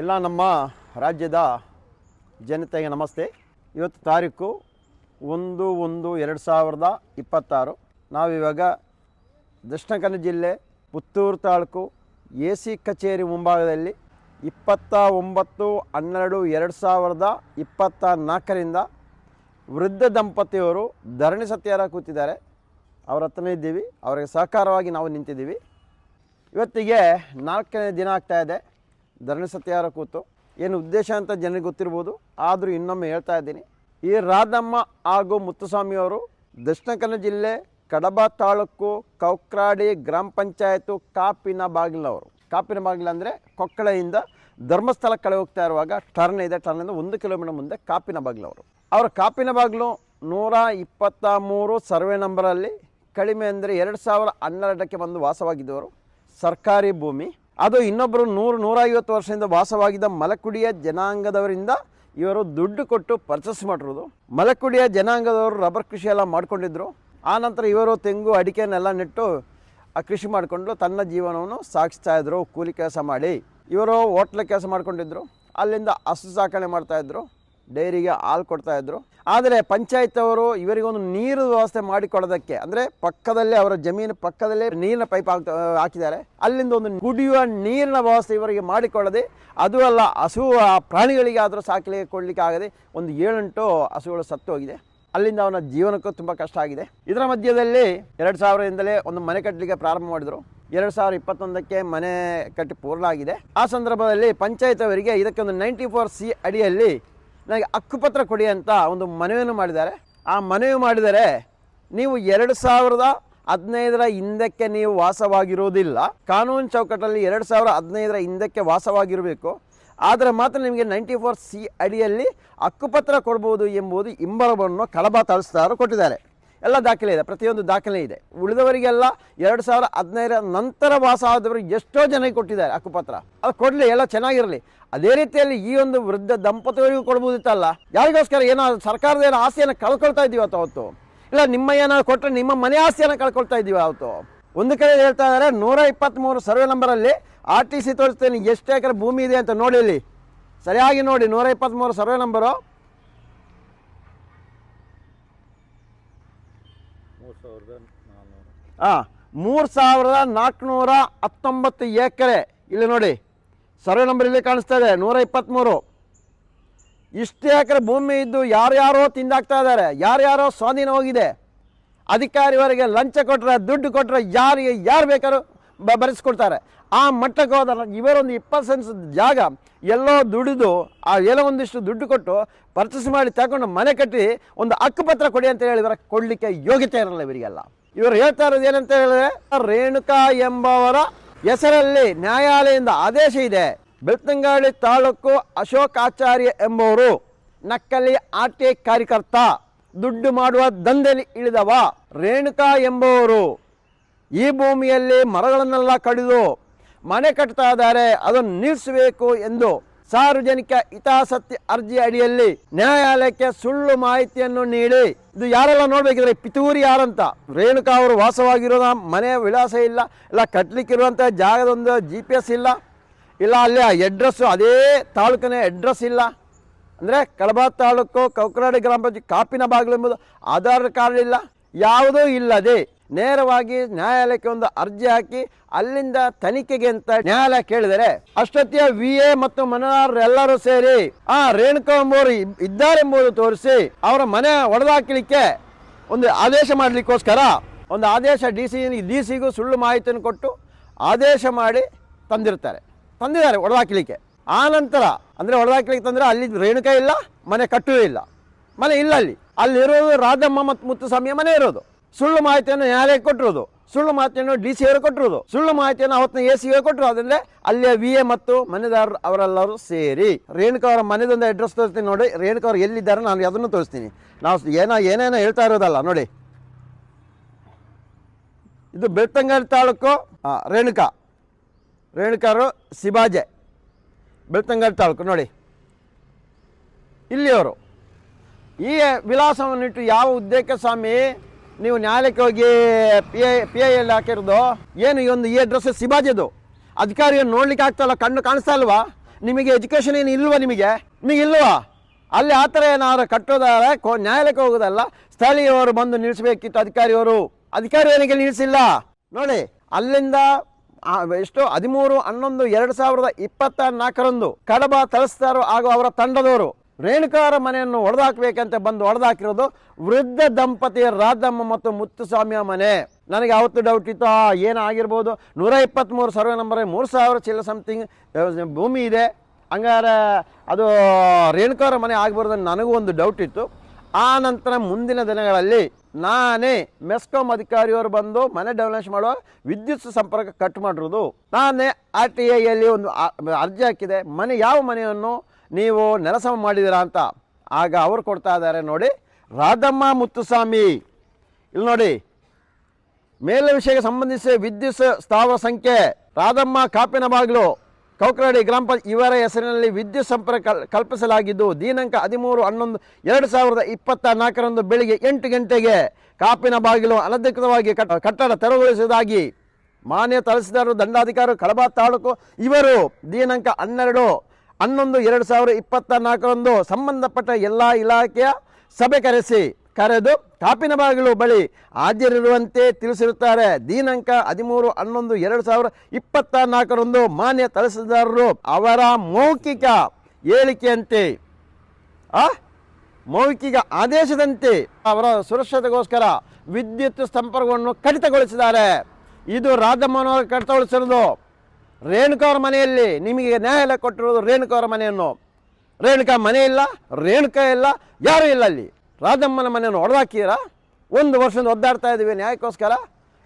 ಎಲ್ಲ ನಮ್ಮ ರಾಜ್ಯದ ಜನತೆಗೆ ನಮಸ್ತೆ. ಇವತ್ತು ತಾರೀಕು ಒಂದು ಒಂದು ಎರಡು ಸಾವಿರದ ಇಪ್ಪತ್ತಾರು. ನಾವಿವಾಗ ದಕ್ಷಿಣ ಕನ್ನಡ ಜಿಲ್ಲೆ ಪುತ್ತೂರು ತಾಲೂಕು ಎ ಸಿ ಕಚೇರಿ ಮುಂಭಾಗದಲ್ಲಿ ಇಪ್ಪತ್ತ ಒಂಬತ್ತು ಹನ್ನೆರಡು ಎರಡು ಸಾವಿರದ ಇಪ್ಪತ್ತ ನಾಲ್ಕರಿಂದ ವೃದ್ಧ ದಂಪತಿಯವರು ಧರಣಿ ಸತ್ಯಾರ ಕೂತಿದ್ದಾರೆ. ಅವರ ಹತ್ರನೇ ಇದ್ದೀವಿ. ಅವರಿಗೆ ಸಹಕಾರವಾಗಿ ನಾವು ನಿಂತಿದ್ದೀವಿ. ಇವತ್ತಿಗೆ ನಾಲ್ಕನೇ ದಿನ ಆಗ್ತಾಯಿದೆ ಧರಣಿ ಸತ್ಯಾರ ಕೂತು ಏನು ಉದ್ದೇಶ ಅಂತ ಜನರಿಗೆ ಗೊತ್ತಿರ್ಬೋದು, ಆದರೂ ಇನ್ನೊಮ್ಮೆ ಹೇಳ್ತಾ ಇದ್ದೀನಿ. ಈ ರಾಧಮ್ಮ ಹಾಗೂ ಮುತ್ತುಸ್ವಾಮಿಯವರು ದಕ್ಷಿಣ ಕನ್ನಡ ಜಿಲ್ಲೆ ಕಡಬ ತಾಲೂಕು ಕೌಕ್ರಾಡಿ ಗ್ರಾಮ ಪಂಚಾಯತು ಕಾಪಿನ ಬಾಗಿಲವರು. ಕಾಪಿನ ಬಾಗಿಲು ಅಂದರೆ ಕೊಕ್ಕಳೆಯಿಂದ ಧರ್ಮಸ್ಥಳ ಕಳೆ ಹೋಗ್ತಾ ಇರುವಾಗ ಟರ್ನ್ ಇದೆ ಟರ್ನಿಂದ ಒಂದು ಕಿಲೋಮೀಟರ್ ಮುಂದೆ ಕಾಪಿನ ಬಾಗಿಲವರು. ಅವರ ಕಾಪಿನ ಬಾಗಿಲು ನೂರ ಇಪ್ಪತ್ತ ಮೂರು ಸರ್ವೆ ನಂಬರಲ್ಲಿ ಕಡಿಮೆ ಅಂದರೆ ಎರಡು ಸಾವಿರ ಹನ್ನೆರಡಕ್ಕೆ ಬಂದು ವಾಸವಾಗಿದ್ದವರು. ಸರ್ಕಾರಿ ಭೂಮಿ. ಅದು ಇನ್ನೊಬ್ಬರು ನೂರು, ನೂರೈವತ್ತು ವರ್ಷದಿಂದ ವಾಸವಾಗಿದ್ದ ಮಲಕುಡಿಯ ಜನಾಂಗದವರಿಂದ ಇವರು ದುಡ್ಡು ಕೊಟ್ಟು ಪರ್ಚೇಸ್ ಮಾಡಿರೋದು. ಮಲಕುಡಿಯ ಜನಾಂಗದವರು ರಬ್ಬರ್ ಕೃಷಿ ಎಲ್ಲ ಮಾಡ್ಕೊಂಡಿದ್ರು. ಆನಂತರ ಇವರು ತೆಂಗು, ಅಡಿಕೆನೆಲ್ಲ ನೆಟ್ಟು, ಆ ಕೃಷಿ ಮಾಡಿಕೊಂಡು ತನ್ನ ಜೀವನವನ್ನು ಸಾಗಿಸ್ತಾ ಇದ್ರು, ಕೂಲಿ ಕೆಲಸ ಮಾಡಿ. ಇವರು ಹೋಟ್ಲ ಕೆಲಸ ಮಾಡ್ಕೊಂಡಿದ್ರು. ಅಲ್ಲಿಂದ ಹಸು ಸಾಕಣೆ ಮಾಡ್ತಾಯಿದ್ರು ಡೈರಿಗೆ ಹಾಲು ಕೊಡ್ತಾ ಇದ್ರು. ಆದರೆ ಪಂಚಾಯತ್ ಅವರು ಇವರಿಗೊಂದು ನೀರು ವ್ಯವಸ್ಥೆ ಮಾಡಿಕೊಡೋದಕ್ಕೆ ಅಂದರೆ ಪಕ್ಕದಲ್ಲೇ ಅವರ ಜಮೀನು ಪಕ್ಕದಲ್ಲೇ ನೀರಿನ ಪೈಪ್ ಹಾಕ್ತಾ ಹಾಕಿದ್ದಾರೆ. ಅಲ್ಲಿಂದ ಒಂದು ಕುಡಿಯುವ ನೀರಿನ ವ್ಯವಸ್ಥೆ ಇವರಿಗೆ ಮಾಡಿಕೊಳ್ಳದೆ, ಅದು ಅಲ್ಲ ಹಸು ಪ್ರಾಣಿಗಳಿಗೆ ಆದರೂ ಸಾಕಲಿಕ್ಕೆ ಕೊಡಲಿಕ್ಕೆ ಆಗದೆ ಒಂದು ಏಳೆಂಟು ಹಸುಗಳು ಸತ್ತು ಹೋಗಿದೆ. ಅಲ್ಲಿಂದ ಅವನ ಜೀವನಕ್ಕೂ ತುಂಬ ಕಷ್ಟ ಆಗಿದೆ. ಇದರ ಮಧ್ಯದಲ್ಲಿ ಎರಡು ಸಾವಿರದಿಂದಲೇ ಒಂದು ಮನೆ ಕಟ್ಟಲಿಕ್ಕೆ ಪ್ರಾರಂಭ ಮಾಡಿದರು. ಎರಡು ಸಾವಿರ ಇಪ್ಪತ್ತೊಂದಕ್ಕೆ ಮನೆ ಕಟ್ಟಿ ಪೂರ್ಣ ಆಗಿದೆ. ಆ ಸಂದರ್ಭದಲ್ಲಿ ಪಂಚಾಯತ್ ಅವರಿಗೆ ಇದಕ್ಕೆ ಒಂದು ನೈಂಟಿ ಫೋರ್ ಸಿ ಅಡಿಯಲ್ಲಿ ನನಗೆ ಹಕ್ಕುಪತ್ರ ಕೊಡಿ ಅಂತ ಒಂದು ಮನವಿಯನ್ನು ಮಾಡಿದ್ದಾರೆ. ಆ ಮನವಿ ಮಾಡಿದರೆ ನೀವು ಎರಡು ಸಾವಿರದ ಹದಿನೈದರ ಹಿಂದಕ್ಕೆ ನೀವು ವಾಸವಾಗಿರುವುದಿಲ್ಲ ಕಾನೂನು ಚೌಕಟ್ಟಲ್ಲಿ ಎರಡು ಸಾವಿರ ಹದಿನೈದರ ಹಿಂದಕ್ಕೆ ವಾಸವಾಗಿರಬೇಕು. ಆದರೆ ಮಾತ್ರ ನಿಮಗೆ ನೈಂಟಿ ಫೋರ್ ಸಿ ಅಡಿಯಲ್ಲಿ ಹಕ್ಕುಪತ್ರ ಕೊಡ್ಬೋದು ಎಂಬುದು ಇಂಬರವನ್ನು ಕಳಬ ತಳಿಸ್ತಾರು ಕೊಟ್ಟಿದ್ದಾರೆ. ಎಲ್ಲ ದಾಖಲೆ ಇದೆ, ಪ್ರತಿಯೊಂದು ದಾಖಲೆ ಇದೆ. ಉಳಿದವರಿಗೆಲ್ಲ ಎರಡು ಸಾವಿರ ಹದಿನೈದರ ನಂತರ ವಾಸ ಆದವರಿಗೆ ಎಷ್ಟೋ ಜನಕ್ಕೆ ಕೊಟ್ಟಿದ್ದಾರೆ ಹಕ್ಕುಪತ್ರ. ಅದು ಕೊಡಲಿ, ಎಲ್ಲ ಚೆನ್ನಾಗಿರಲಿ. ಅದೇ ರೀತಿಯಲ್ಲಿ ಈ ಒಂದು ವೃದ್ಧ ದಂಪತಿಗಳಿಗೂ ಕೊಡ್ಬೋದಿತ್ತಲ್ಲ ಯಾರಿಗೋಸ್ಕರ ಏನೋ ಸರ್ಕಾರದ ಏನೋ ಆಸ್ತಿಯನ್ನು ಕಳ್ಕೊಳ್ತಾ ಇದ್ದೀವಿ ಅವತ್ತು ಅವತ್ತು ಇಲ್ಲ, ನಿಮ್ಮ ಏನಾದ್ರು ಕೊಟ್ಟರೆ ನಿಮ್ಮ ಮನೆ ಆಸ್ತಿಯನ್ನು ಕಳ್ಕೊಳ್ತಾ ಇದ್ದೀವಿ ಅವತ್ತು ಒಂದು ಕಡೆ ಹೇಳ್ತಾ ಇದ್ದಾರೆ ನೂರ ಇಪ್ಪತ್ತ್ಮೂರು ಸರ್ವೆ ನಂಬರಲ್ಲಿ ಆರ್ ಟಿ ಸಿ ತೋರಿಸ್ತೇನೆ, ಎಷ್ಟು ಎಕರೆ ಭೂಮಿ ಇದೆ ಅಂತ ನೋಡಿ ಇಲ್ಲಿ ಸರಿಯಾಗಿ ನೋಡಿ, ನೂರ ಇಪ್ಪತ್ತ್ಮೂರು ಸರ್ವೆ ನಂಬರು. ಮೂರು ಸಾವಿರದ ನಾಲ್ಕುನೂರ ಹತ್ತೊಂಬತ್ತು ಎಕರೆ. ಇಲ್ಲಿ ನೋಡಿ, ಸರ್ವೆ ನಂಬರ್ ಇಲ್ಲಿ ಕಾಣಿಸ್ತಾ ಇದೆ, ನೂರ ಇಪ್ಪತ್ತ್ಮೂರು ಇಷ್ಟು ಎಕರೆ ಭೂಮಿ ಇದ್ದು ಯಾರ್ಯಾರೋ ತಿಂದಾಗ್ತಾ ಇದ್ದಾರೆ, ಯಾರ್ಯಾರೋ ಸ್ವಾಧೀನ ಹೋಗಿದೆ. ಅಧಿಕಾರಿವರಿಗೆ ಲಂಚ ಕೊಟ್ಟರೆ ದುಡ್ಡು ಕೊಟ್ಟರೆ ಯಾರಿಗೆ, ಯಾರು ಬೇಕಾದ್ರೂ ಬ, ಬರೆಸ್ಕೊಡ್ತಾರೆ. ಆ ಮಟ್ಟಕ್ಕೆ ಹೋದ ಇವರೊಂದು ಇಪ್ಪತ್ತು ಸೆನ್ಸ್ ಜಾಗ ಎಲ್ಲೋ ದುಡಿದು, ಆ ಎಲ್ಲೋ ಒಂದಿಷ್ಟು ದುಡ್ಡು ಕೊಟ್ಟು ಪರ್ಚೇಸ್ ಮಾಡಿ ತಗೊಂಡು ಮನೆ ಕಟ್ಟಿ ಒಂದು ಹಕ್ಕುಪತ್ರ ಕೊಡಿ ಅಂತ ಹೇಳಿದ್ರೆ ಕೊಡಲಿಕ್ಕೆ ಯೋಗ್ಯತೆ ಇರಲ್ಲ ಇವರಿಗೆಲ್ಲ. ಇವರು ಹೇಳ್ತಾ ಇರೋದು ಏನಂತ ಹೇಳಿದ್ರೆ, ರೇಣುಕಾ ಎಂಬವರ ಹೆಸರಲ್ಲಿ ನ್ಯಾಯಾಲಯದಿಂದ ಆದೇಶ ಇದೆ. ಬೆಳ್ತಂಗಾಳಿ ತಾಲೂಕು ಅಶೋಕ್ ಆಚಾರ್ಯ ಎಂಬವರು ನಕ್ಕಲಿ ಆರ್ ಟಿ ಕಾರ್ಯಕರ್ತ, ದುಡ್ಡು ಮಾಡುವ ದಂಧೆಯಲ್ಲಿ ಇಳಿದವ ರೇಣುಕಾ ಎಂಬುವರು. ಈ ಭೂಮಿಯಲ್ಲಿ ಮರಗಳನ್ನೆಲ್ಲ ಕಡಿದು ಮನೆ ಕಟ್ತಾ ಇದ್ದಾರೆ, ಅದನ್ನು ನಿಲ್ಲಿಸಬೇಕು ಎಂದು ಸಾರ್ವಜನಿಕ ಹಿತಾಸಕ್ತಿ ಅರ್ಜಿ ಅಡಿಯಲ್ಲಿ ನ್ಯಾಯಾಲಯಕ್ಕೆ ಸುಳ್ಳು ಮಾಹಿತಿಯನ್ನು ನೀಡಿ. ಇದು ಯಾರೆಲ್ಲ ನೋಡ್ಬೇಕಿದ್ರೆ ಪಿತೂರಿ ಯಾರಂತ? ರೇಣುಕಾ ಅವರು ವಾಸವಾಗಿರೋ ಮನೆ ವಿಳಾಸ ಇಲ್ಲ ಇಲ್ಲ ಕಟ್ಲಿಕ್ಕಿರುವಂಥ ಜಾಗದೊಂದು ಜಿ ಪಿ ಎಸ್ ಇಲ್ಲ ಇಲ್ಲ ಅಲ್ಲಿ ಅಡ್ರೆಸ್ಸು ಅದೇ ತಾಲೂಕಿನ ಅಡ್ರೆಸ್ ಇಲ್ಲ. ಅಂದರೆ ಕಡಬ ತಾಲೂಕು ಕೌಕರಾಡಿ ಗ್ರಾಮ ಪಂಚಾಯತ್ ಕಾಪಿನ ಬಾಗಿಲು ಎಂಬುದು ಆಧಾರ್ ಕಾರ್ಡ್ ಇಲ್ಲ, ಯಾವುದೂ ಇಲ್ಲದೆ ನೇರವಾಗಿ ನ್ಯಾಯಾಲಯಕ್ಕೆ ಒಂದು ಅರ್ಜಿ ಹಾಕಿ ಅಲ್ಲಿಂದ ತನಿಖೆಗೆ ಅಂತ ನ್ಯಾಯಾಲಯ ಕೇಳಿದರೆ ಅಷ್ಟೊತ್ತಿಯ ವಿ ಎ ಮತ್ತು ಮನೆಯವರೆಲ್ಲರೂ ಸೇರಿ ಆ ರೇಣುಕಾ ಎಂಬುವರು ಇದ್ದಾರೆ ಇದ್ದಾರೆಂಬುದು ತೋರಿಸಿ ಅವರ ಮನೆ ಒಡೆದಾಕಲಿಕ್ಕೆ ಒಂದು ಆದೇಶ ಮಾಡಲಿಕ್ಕೋಸ್ಕರ ಒಂದು ಆದೇಶ ಡಿ ಸಿ ಡಿ ಸಿಗೂ ಸುಳ್ಳು ಮಾಹಿತಿಯನ್ನು ಕೊಟ್ಟು ಆದೇಶ ಮಾಡಿ ತಂದಿರ್ತಾರೆ ತಂದಿದ್ದಾರೆ ಒಡೆದಾಕಲಿಕ್ಕೆ. ಆ ನಂತರ, ಅಂದರೆ ಒಡೆದಾಕಲಿಕ್ಕೆ ತಂದರೆ ಅಲ್ಲಿ ರೇಣುಕಾ ಇಲ್ಲ, ಮನೆ ಕಟ್ಟುವೇ ಇಲ್ಲ. ಮನೆ ಇಲ್ಲ ಅಲ್ಲಿ. ಅಲ್ಲಿರೋದು ರಾಧಮ್ಮ ಮತ್ತು ಮುತ್ತುಸ್ವಾಮಿಯ ಮನೆ ಇರೋದು. ಸುಳ್ಳು ಮಾಹಿತಿಯನ್ನು ನ್ಯಾಯಾಲಯಕ್ಕೆ ಕೊಟ್ಟಿರೋದು ಸುಳ್ಳು ಮಾಹಿತಿಯನ್ನು ಡಿ ಸಿ ಅವರು ಕೊಟ್ಟಿರೋದು ಸುಳ್ಳು ಮಾಹಿತಿಯನ್ನು ಅವತ್ತಿನ ಎ ಸಿ ಕೊಟ್ಟರು. ಅದರಿಂದ ಅಲ್ಲಿಯ ವಿ ಎ ಮತ್ತು ಮನೆದಾರರು ಅವರೆಲ್ಲರೂ ಸೇರಿ ರೇಣುಕಾ ಅವರ ಮನೆದೊಂದು ಅಡ್ರೆಸ್ ತೋರಿಸ್ತೀನಿ ನೋಡಿ. ರೇಣುಕಾ ಅವರು ಎಲ್ಲಿದ್ದಾರೆ ನಾನು ಅದನ್ನು ತೋರಿಸ್ತೀನಿ. ನಾವು ಏನೋ ಏನೇನೋ ಹೇಳ್ತಾ ಇರೋದಲ್ಲ ನೋಡಿ. ಇದು ಬೆಳ್ತಂಗಡಿ ತಾಲೂಕು ರೇಣುಕಾ. ರೇಣುಕಾರು ಸಿಬಾಜೆ. ಬೆಳ್ತಂಗಡಿ ತಾಲೂಕು ನೋಡಿ. ಇಲ್ಲಿಯವರು. ಈ ವಿಳಾಸವನ್ನಿಟ್ಟು ಯಾವ ಉದ್ದೇಶ ಸ್ವಾಮಿ ನೀವು ನ್ಯಾಯಾಲಯಕ್ಕೆ ಹೋಗಿ ಪಿ ಐ ಪಿ ಐ ಎಲ್ಲಿ ಹಾಕಿರೋದು? ಏನು ಈ ಒಂದು ಈ ಅಡ್ರೆಸ್ ಸಿಬಾಜಿದು ಅಧಿಕಾರಿಯನ್ನು ನೋಡ್ಲಿಕ್ಕೆ ಆಗ್ತಾ ಇಲ್ಲ ಕಣ್ಣು ಕಾಣಿಸ್ತಾ ಇಲ್ವಾ? ನಿಮಗೆ ಎಜುಕೇಷನ್ ಏನು ಇಲ್ವಾ ನಿಮಗೆ? ನಿಮಗೆ ಇಲ್ವಾ? ಅಲ್ಲಿ ಆ ಥರ ಏನಾದ್ರು ಕಟ್ಟೋದಾದ್ರೆ ಕೋ, ನ್ಯಾಯಾಲಯಕ್ಕೆ ಹೋಗೋದಲ್ಲ, ಸ್ಥಳೀಯವರು ಬಂದು ನಿಲ್ಲಿಸಬೇಕಿತ್ತು ಅಧಿಕಾರಿಯವರು. ಅಧಿಕಾರಿಯವರಿಗೆ ನಿಲ್ಲಿಸಿಲ್ಲ. ನೋಡಿ, ಅಲ್ಲಿಂದ ಎಷ್ಟು? ಹದಿಮೂರು, ಹನ್ನೊಂದು, ಎರಡು ಸಾವಿರದ ಇಪ್ಪತ್ತ ನಾಲ್ಕರಂದು ಕಡಬ ತಲಸ್ತಾರು ಹಾಗೂ ಅವರ ತಂಡದವರು ರೇಣುಕಾರ ಮನೆಯನ್ನು ಹೊಡೆದಾಕ್ಬೇಕಂತ ಬಂದು ಹೊಡೆದಾಕಿರೋದು ವೃದ್ಧ ದಂಪತಿಯ ರಾಧಮ್ಮ ಮತ್ತು ಮುತ್ತುಸ್ವಾಮಿಯ ಮನೆ. ನನಗೆ ಅವತ್ತು ಡೌಟ್ ಇತ್ತು ಆ, ಏನಾಗಿರ್ಬೋದು? ನೂರ ಇಪ್ಪತ್ತ್ಮೂರು ಸರ್ವೆ ನಂಬರ್ ಮೂರು ಸಾವಿರ ಚಿಲ್ಲ ಸಮಥಿಂಗ್ ಭೂಮಿ ಇದೆ. ಹಂಗಾರೆ ಅದು ರೇಣುಕಾರ ಮನೆ ಆಗ್ಬಾರ್ದು ನನಗೂ ಒಂದು ಡೌಟ್ ಇತ್ತು. ಆ ನಂತರ ಮುಂದಿನ ದಿನಗಳಲ್ಲಿ ನಾನೇ ಮೆಸ್ಕಾಂ ಅಧಿಕಾರಿಯವರು ಬಂದು ಮನೆ ಡೆವಲಪ್ ಮಾಡುವ ವಿದ್ಯುತ್ ಸಂಪರ್ಕ ಕಟ್ ಮಾಡಿರೋದು. ನಾನೇ ಆರ್ ಟಿ ಐಯಲ್ಲಿ ಒಂದು ಅರ್ಜಿ ಹಾಕಿದೆ. ಮನೆ ಯಾವ ಮನೆಯನ್ನು? ನೀವು ನೆಲಸಮ ಮಾಡಿದ್ದೀರಾ ಅಂತ. ಆಗ ಅವರು ಕೊಡ್ತಾ ಇದ್ದಾರೆ ನೋಡಿ, ರಾಧಮ್ಮ ಮುತ್ತುಸ್ವಾಮಿ. ಇಲ್ಲಿ ನೋಡಿ ಮೇಲಿನ ವಿಷಯಕ್ಕೆ ಸಂಬಂಧಿಸಿ ವಿದ್ಯುತ್ ಸ್ಥಾವರ ಸಂಖ್ಯೆ, ರಾಧಮ್ಮ ಕಾಪಿನ ಬಾಗಿಲು ಕೌಕರಡಿ ಗ್ರಾಮ ಇವರ ಹೆಸರಿನಲ್ಲಿ ವಿದ್ಯುತ್ ಸಂಪರ್ಕ ಕಲ್- ಕಲ್ಪಿಸಲಾಗಿದ್ದು, ದಿನಾಂಕ ಹದಿಮೂರು ಹನ್ನೊಂದು, ಎರಡು ಸಾವಿರದ ಇಪ್ಪತ್ತ ನಾಲ್ಕರಂದು ಬೆಳಿಗ್ಗೆ ಎಂಟು ಗಂಟೆಗೆ ಕಾಪಿನ ಬಾಗಿಲು ಅನಧಿಕೃತವಾಗಿ ಕಟ್- ಕಟ್ಟಡ ತೆರವುಗೊಳಿಸುವುದಾಗಿ ಮಾನ್ಯ ತಹಸೀಲ್ದಾರರು ದಂಡಾಧಿಕಾರಿ, ಕಳಬಾ ತಾಲೂಕು ಇವರು ದಿನಾಂಕ ಹನ್ನೆರಡು ಹನ್ನೊಂದು, ಎರಡು ಸಾವಿರ ಇಪ್ಪತ್ತ ನಾಲ್ಕರಂದು ಸಂಬಂಧಪಟ್ಟ ಎಲ್ಲ ಇಲಾಖೆಯ ಸಭೆ ಕರೆಸಿ, ಕರೆದು ಕಾಪಿನ ಬಾಗಿಲು ಬಳಿ ಹಾಜರಿರುವಂತೆ ತಿಳಿಸಿರುತ್ತಾರೆ. ದಿನಾಂಕ ಹದಿಮೂರು, ಹನ್ನೊಂದು, ಎರಡು ಸಾವಿರ ಇಪ್ಪತ್ತ ನಾಲ್ಕರಂದು ಮಾನ್ಯ ತಹಸೀಲ್ದಾರರು ಅವರ ಮೌಖಿಕ ಹೇಳಿಕೆಯಂತೆ, ಆ, ಮೌಖಿಕ ಆದೇಶದಂತೆ ಅವರ ಸುರಕ್ಷತೆಗೋಸ್ಕರ ವಿದ್ಯುತ್ ಸಂಪರ್ಕವನ್ನು ಕಡಿತಗೊಳಿಸಿದ್ದಾರೆ. ಇದು ರಾಧಮ್ಮನವರ ಕಡಿತಗೊಳಿಸಿರೋದು ರೇಣುಕವರ ಮನೆಯಲ್ಲಿ ನಿಮಗೆ ನ್ಯಾಯಾಲಯ ಕೊಟ್ಟಿರೋದು ರೇಣುಕಾರ ಮನೆಯನ್ನು ರೇಣುಕಾ ಮನೆ ಇಲ್ಲ, ರೇಣುಕಾ ಇಲ್ಲ, ಯಾರೂ ಇಲ್ಲ ಅಲ್ಲಿ. ರಾಜಮ್ಮನ ಮನೆಯನ್ನು ಹೊಡೆದಾಕಿರಾ ಒಂದು ವರ್ಷದಿಂದ ಒದ್ದಾಡ್ತಾ ಇದ್ದೀವಿ ನ್ಯಾಯಕ್ಕೋಸ್ಕರ.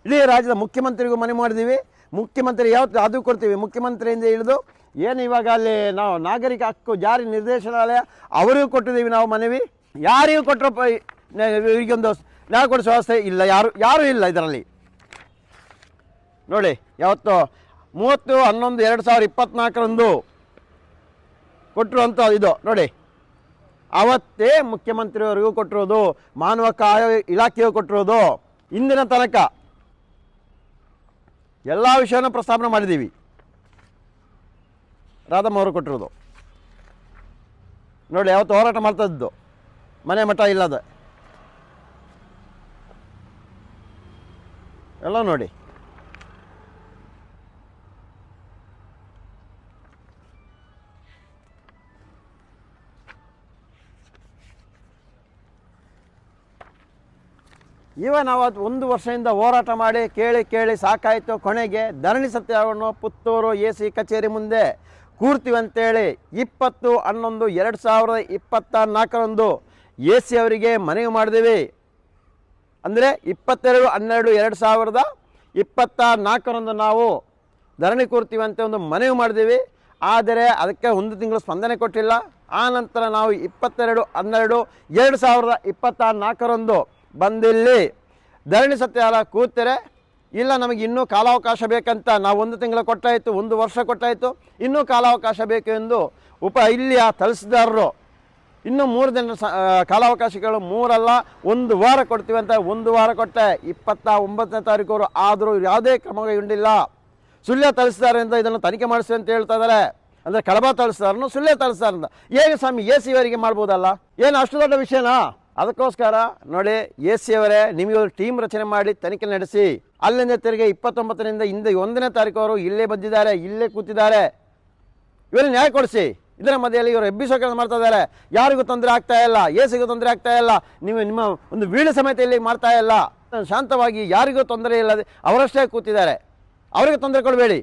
ಇಡೀ ರಾಜ್ಯದ ಮುಖ್ಯಮಂತ್ರಿಗೂ ಮನೆ ಮಾಡಿದ್ದೀವಿ. ಮುಖ್ಯಮಂತ್ರಿ ಯಾವತ್ತು ಅದು ಕೊಡ್ತೀವಿ? ಮುಖ್ಯಮಂತ್ರಿಯಿಂದ ಹಿಡಿದು ಏನು ಇವಾಗ ಅಲ್ಲಿ ನಾವು ನಾಗರಿಕ ಹಕ್ಕು ಜಾರಿ ನಿರ್ದೇಶನಾಲಯ, ಅವರಿಗೂ ಕೊಟ್ಟಿದ್ದೀವಿ ನಾವು ಮನವಿ. ಯಾರಿಗೂ ಕೊಟ್ಟರು ಈಗೊಂದು ನ್ಯಾಯ ಕೊಡಿಸೋ ವ್ಯವಸ್ಥೆ ಇಲ್ಲ. ಯಾರು ಯಾರೂ ಇಲ್ಲ ಇದರಲ್ಲಿ. ನೋಡಿ, ಯಾವತ್ತು ಮೂವತ್ತು, ಹನ್ನೊಂದು, ಎರಡು ಸಾವಿರದ ಇಪ್ಪತ್ತ್ನಾಲ್ಕರಂದು ಕೊಟ್ಟಿರುವಂಥ ಇದು, ನೋಡಿ. ಅವತ್ತೇ ಮುಖ್ಯಮಂತ್ರಿಯವರಿಗೂ ಕೊಟ್ಟಿರೋದು, ಮಾನವ ಕಾಯ ಇಲಾಖೆಯು ಕೊಟ್ಟಿರೋದು ಇಂದಿನ ತನಕ. ಎಲ್ಲ ವಿಷಯನ ಪ್ರಸ್ತಾಪನೆ ಮಾಡಿದ್ದೀವಿ. ರಾಧಮ್ಮ ಅವರು ಕೊಟ್ಟಿರೋದು. ನೋಡಿ ಯಾವತ್ತು ಹೋರಾಟ ಮಾಡ್ತಾ ಇದ್ದು ಮನೆ ಮಠ ಇಲ್ಲದ. ಎಲ್ಲ ನೋಡಿ. ಇವನ್ ಅವತ್ತು ಒಂದು ವರ್ಷದಿಂದ ಹೋರಾಟ ಮಾಡಿ ಕೇಳಿ ಕೇಳಿ ಸಾಕಾಯಿತು ಕೊನೆಗೆ ಧರಣಿ ಸತ್ಯಾಗ್ರಹವನ್ನು ಪುತ್ತೂರು ಎ ಸಿ ಕಚೇರಿ ಮುಂದೆ ಕೂರ್ತೀವಿ ಅಂತೇಳಿ ಇಪ್ಪತ್ತು ಹನ್ನೊಂದು ಎರಡು ಸಾವಿರದ ಇಪ್ಪತ್ತ ನಾಲ್ಕರಂದು ಎ ಸಿ ಅವರಿಗೆ ಮನವಿ ಮಾಡಿದೀವಿ. ಅಂದರೆ ಇಪ್ಪತ್ತೆರಡು ಹನ್ನೆರಡು ಎರಡು ಸಾವಿರದ ಇಪ್ಪತ್ತ ನಾಲ್ಕರಂದು ನಾವು ಧರಣಿ ಕೂರ್ತೀವಿ ಅಂತ ಒಂದು ಮನವಿ ಮಾಡಿದ್ದೀವಿ ಆದರೆ ಅದಕ್ಕೆ ಒಂದು ತಿಂಗಳು ಸ್ಪಂದನೆ ಕೊಟ್ಟಿಲ್ಲ. ಆ ನಂತರ ನಾವು ಇಪ್ಪತ್ತೆರಡು ಹನ್ನೆರಡು ಎರಡು ಸಾವಿರದ ಇಪ್ಪತ್ತ ನಾಲ್ಕರಂದು ಬಂದಿಲ್ಲಿ. ಧರಣಿ ಸತ್ಯಾಗ್ರಹ ಕೂತರೆ, ಇಲ್ಲ ನಮಗೆ ಇನ್ನೂ ಕಾಲಾವಕಾಶ ಬೇಕಂತ ನಾವು ಒಂದು ತಿಂಗಳು ಕೊಟ್ಟಾಯಿತು, ಒಂದು ವರ್ಷ ಕೊಟ್ಟಾಯಿತು, ಇನ್ನೂ ಕಾಲಾವಕಾಶ ಬೇಕು ಎಂದು ಉಪ ಇಲ್ಲಿಯ ತಹಸೀಲ್ದಾರರು ಇನ್ನು ಮೂರು ದಿನ ಕಾಲಾವಕಾಶಗಳು ಮೂರಲ್ಲ, ಒಂದು ವಾರ ಕೊಡ್ತೀವಿ ಅಂತ ಒಂದು ವಾರ ಕೊಟ್ಟೆ ಇಪ್ಪತ್ತ ಒಂಬತ್ತನೇ ತಾರೀಕು ಆದರೂ ಯಾವುದೇ ಕ್ರಮ ಕೈಗೊಂಡಿಲ್ಲ. ಸುಳ್ಯ ಅಂತ ಇದನ್ನು ತನಿಖೆ ಮಾಡಿಸಿ ಅಂತ ಹೇಳ್ತಾ ಇದ್ದಾರೆ ಅಂದರೆ ಕಳಬ ತಳಿಸ್ತಾರನ್ನು ಸುಳ್ಯ ತಳಿಸ್ತಾರಿಂದ ಹೇಗೆ ಸ್ವಾಮಿ, ಎ ಸಿ ಅವರಿಗೆ ಮಾಡ್ಬೋದಲ್ಲ? ಏನು ಅಷ್ಟು ದೊಡ್ಡ ವಿಷಯನಾ? ಅದಕ್ಕೋಸ್ಕರ ನೋಡಿ, ಎ ಸಿ ಅವರೇ ನಿಮಗೆ ಟೀಮ್ ರಚನೆ ಮಾಡಿ ತನಿಖೆ ನಡೆಸಿ. ಅಲ್ಲಿಂದ ತೆರಿಗೆ ಇಪ್ಪತ್ತೊಂಬತ್ತರಿಂದ ಹಿಂದೆ ಒಂದನೇ ತಾರೀಕು ಇಲ್ಲೇ ಬಂದಿದ್ದಾರೆ, ಇಲ್ಲೇ ಕೂತಿದ್ದಾರೆ. ಇವರಿಗೆ ನ್ಯಾಯ ಕೊಡಿಸಿ. ಇದರ ಮಧ್ಯೆಯಲ್ಲಿ ಇವರು ಎಬ್ಬಿಸೋ ಕೆಲಸ ಮಾಡ್ತಾ ಇದ್ದಾರೆ. ಯಾರಿಗೂ ತೊಂದರೆ ಆಗ್ತಾ ಇಲ್ಲ, ಎ ಸಿಗೂ ತೊಂದರೆ ಆಗ್ತಾ ಇಲ್ಲ, ನೀವು ನಿಮ್ಮ ಒಂದು ವೀಳ ಸಮೇತ ಇಲ್ಲಿ ಮಾಡ್ತಾ ಇಲ್ಲ. ಶಾಂತವಾಗಿ ಯಾರಿಗೂ ತೊಂದರೆ ಇಲ್ಲದೆ ಅವರಷ್ಟೇ ಕೂತಿದ್ದಾರೆ. ಅವರಿಗೆ ತೊಂದರೆ ಕೊಡಬೇಡಿ.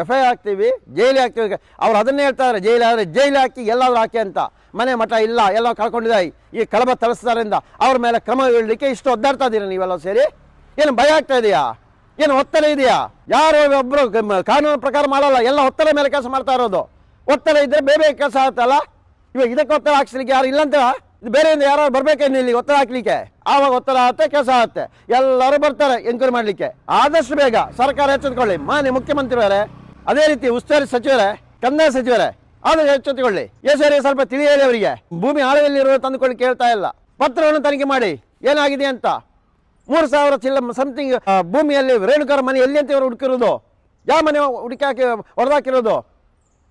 ಎಫ್ ಐ ಹಾಕ್ತೀವಿ ಜೈಲಿ ಹಾಕ್ತೀವಿ ಅವ್ರು ಅದನ್ನೇ ಹೇಳ್ತಾರೆ ಜೈಲು ಆದರೆ ಜೈಲು ಹಾಕಿ ಎಲ್ಲಾದರೂ ಹಾಕಿ ಅಂತ. ಮನೆ ಮಠ ಇಲ್ಲ, ಎಲ್ಲ ಕಳ್ಕೊಂಡಿದ್ದಾಯಿ ಈ ಕಳಬ ತಳಿಸ್ತಾರಿಂದ ಅವ್ರ ಮೇಲೆ ಕ್ರಮ ಹೇಳಲಿಕ್ಕೆ ಇಷ್ಟು ಒದ್ದಾಡ್ತಾ ಇದ್ದೀರಾ ನೀವೆಲ್ಲ ಸೇರಿ? ಏನು ಭಯ ಆಗ್ತಾ ಇದೆಯಾ? ಏನು ಒತ್ತಡ ಇದೆಯಾ? ಯಾರು ಒಬ್ಬರು ಕಾನೂನು ಪ್ರಕಾರ ಮಾಡಲ್ಲ, ಎಲ್ಲ ಒತ್ತಡ ಮೇಲೆ ಕೆಲಸ ಮಾಡ್ತಾ ಇರೋದು. ಒತ್ತಡ ಇದ್ದರೆ ಬೇರೆ ಬೇರೆ ಕೆಲಸ ಆಗುತ್ತಲ್ಲ? ಇವಾಗ ಇದಕ್ಕೆ ಒತ್ತಡ ಹಾಕ್ಸ್ಲಿಕ್ಕೆ ಯಾರು ಇಲ್ಲ ಅಂತ ಇದು ಬೇರೆಯಿಂದ ಯಾರು ಬರ್ಬೇಕೇನು ಇಲ್ಲಿ ಒತ್ತಡ ಹಾಕ್ಲಿಕ್ಕೆ? ಆವಾಗ ಒತ್ತಡ ಆಗುತ್ತೆ, ಕೆಲಸ ಆಗುತ್ತೆ. ಎಲ್ಲರೂ ಬರ್ತಾರೆ ಎಂಕ್ವೈರಿ ಮಾಡಲಿಕ್ಕೆ. ಆದಷ್ಟು ಬೇಗ ಸರ್ಕಾರ ಎಚ್ಚೆತ್ಕೊಳ್ಳಿ. ಮಾನ್ಯ ಮುಖ್ಯಮಂತ್ರಿಯವರೇ ಅದೇ ರೀತಿ ಉಸ್ತುವಾರಿ ಸಚಿವರೇ, ಕಂದಾಯ ಸಚಿವರೇ ಆದ್ರೆ ಎಚ್ಚೆತ್ತುಕೊಳ್ಳಿ. ಸರಿ ಸ್ವಲ್ಪ ತಿಳಿಯಲಿ ಅವರಿಗೆ ಭೂಮಿ ಆಳದಲ್ಲಿರುವ ತಂದುಕೊಳ್ಳಿ ಕೇಳ್ತಾ ಇಲ್ಲ. ಪತ್ರವನ್ನು ತನಿಖೆ ಮಾಡಿ, ಏನಾಗಿದೆ ಅಂತ. ಮೂರು ಸಾವಿರ ಚಿಲ್ಲ ಸಮಥಿಂಗ್ ಭೂಮಿಯಲ್ಲಿ ರೇಣುಕರ ಮನೆ ಎಲ್ಲಿ ಅಂತ ಇವರು ಹುಡುಕಿರೋದು ಯಾವ ಮನೆ ಹುಡುಕಿ ಹಾಕಿ ಹೊಡೆದಾಕಿರೋದು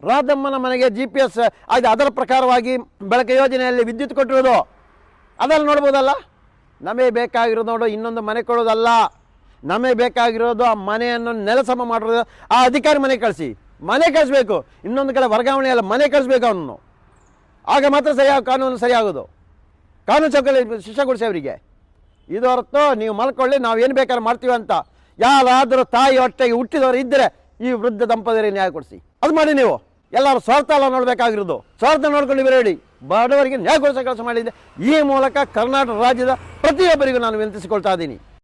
ರಾಧಮ್ಮನ ಮನೆಗೆ ಜಿ ಪಿ ಎಸ್ ಆಗಿದೆ ಅದರ ಪ್ರಕಾರವಾಗಿ ಬೆಳಕು ಯೋಜನೆಯಲ್ಲಿ ವಿದ್ಯುತ್ ಕೊಟ್ಟಿರೋದು ಅದನ್ನು ನೋಡ್ಬೋದಲ್ಲ? ನಮಗೆ ಬೇಕಾಗಿರೋದು ನೋಡು, ಇನ್ನೊಂದು ಮನೆ ಕೊಡೋದಲ್ಲ. ನಮಗೆ ಬೇಕಾಗಿರೋದು ಆ ಮನೆಯನ್ನು ನೆಲಸಮ ಮಾಡಿರೋದು. ಆ ಅಧಿಕಾರಿ ಮನೆ ಕಳಿಸಿ. ಮನೆ ಕಳಿಸ್ಬೇಕು. ಇನ್ನೊಂದು ಕಡೆ ವರ್ಗಾವಣೆ ಅಲ್ಲ, ಮನೆ ಕಳಿಸ್ಬೇಕು ಅವನನ್ನು. ಆಗ ಮಾತ್ರ ಸರಿಯಾಗ ಕಾನೂನು ಸರಿಯಾಗೋದು. ಕಾನೂನು ಚೌಕಲ್ಲಿ ಶಿಕ್ಷೆ ಕೊಡಿಸಿ ಅವರಿಗೆ. ಇದು ಹೊರತು ನೀವು ಮಲ್ಕೊಳ್ಳಿ, ನಾವು ಏನು ಬೇಕಾದ್ರೆ ಮಾಡ್ತೀವಿ ಅಂತ. ಯಾರಾದರೂ ತಾಯಿ ಹೊಟ್ಟೆಗೆ ಹುಟ್ಟಿದವರು ಇದ್ದರೆ ಈ ವೃದ್ಧ ದಂಪತಿಯರಿಗೆ ನ್ಯಾಯ ಕೊಡಿಸಿ. ಅದು ಮಾಡಿ ನೀವು. ಎಲ್ಲರೂ ಸ್ವಾರ್ಥ ಎಲ್ಲ ನೋಡಬೇಕಾಗಿರೋದು. ಸ್ವಾರ್ಥ ನೋಡ್ಕೊಂಡು ಹೇಳಿ. ಬಡವರಿಗೆ ನ್ಯಾಯ ಕೊಡಿಸೋ ಕೆಲಸ ಮಾಡಿದ್ದೆ ಈ ಮೂಲಕ ಕರ್ನಾಟಕ ರಾಜ್ಯದ ಪ್ರತಿಯೊಬ್ಬರಿಗೂ ನಾನು ವಿನಂತಿಸಿಕೊಳ್ತಾ ಇದ್ದೀನಿ.